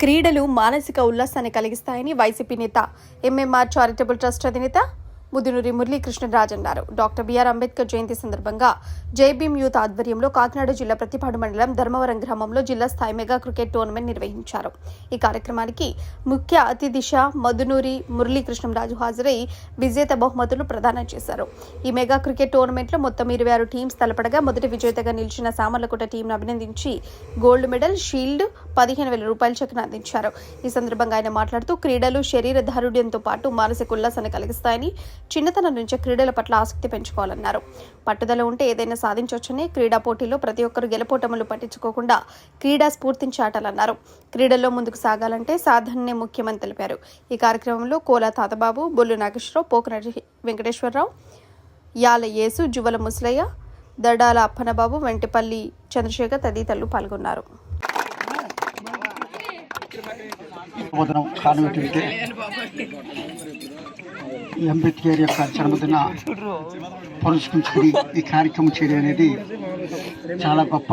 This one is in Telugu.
క్రీడలు మానసిక ఉల్లాసాన్ని కలిగిస్తాయని వైసీపీ నేత ఎంఎంఆర్ చారిటబుల్ ట్రస్ట్ అధినేత ముదునూరి మురళీకృష్ణరాజ్ అన్నారు. డాక్టర్ బిఆర్ అంబేద్కర్ జయంతి సందర్భంగా జైబీమ్ యూత్ ఆధ్వర్యంలో కాకినాడ జిల్లా ప్రతిపాడు మండలం ధర్మవరం గ్రామంలో జిల్లా స్థాయి మెగా క్రికెట్ టోర్నమెంట్ నిర్వహించారు. ఈ కార్యక్రమానికి ముఖ్య అతిథిష మధునూరి మురళీకృష్ణరాజు హాజరై విజేత బహుమతులు ప్రదానం చేశారు. ఈ మెగా క్రికెట్ టోర్నమెంట్లో మొత్తం ఇరవై ఆరు టీమ్స్ తలపడగా మొదటి విజేతగా నిలిచిన సామర్లకోట టీంను అభినందించి గోల్డ్ మెడల్ షీల్డ్ పదిహేను వేల రూపాయల చెక్ను అందించారు. ఈ సందర్భంగా ఆయన మాట్లాడుతూ క్రీడలు శరీర దారుఢ్యంతో పాటు మానసిక ఉల్లాసాన్ని కలిగిస్తాయని చిన్నతనం నుంచే క్రీడల పట్ల ఆసక్తి పెంచుకోవాలన్నారు. పట్టుదల ఉంటే ఏదైనా సాధించవచ్చని క్రీడా పోటీలో ప్రతి ఒక్కరు గెలుపోటములు పట్టించుకోకుండా క్రీడా స్ఫూర్తిని చాటాలన్నారు క్రీడల్లో ముందుకు సాగాలంటే సాధననే ముఖ్యమని తెలిపారు. ఈ కార్యక్రమంలో కోలా తాతబాబు బొల్లు నాగేశ్వరరావు పోకనటి వెంకటేశ్వరరావు యాల యేసు జువల ముసలయ్య దడాల అప్పనబాబు వెంటిపల్లి చంద్రశేఖర్ తదితరులు పాల్గొన్నారు. బోధనం కారణం ఏంటంటే అంబేద్కర్ యొక్క జన్మదిన పురస్కరించుకుని ఈ కార్యక్రమం చేయడం అనేది చాలా గొప్ప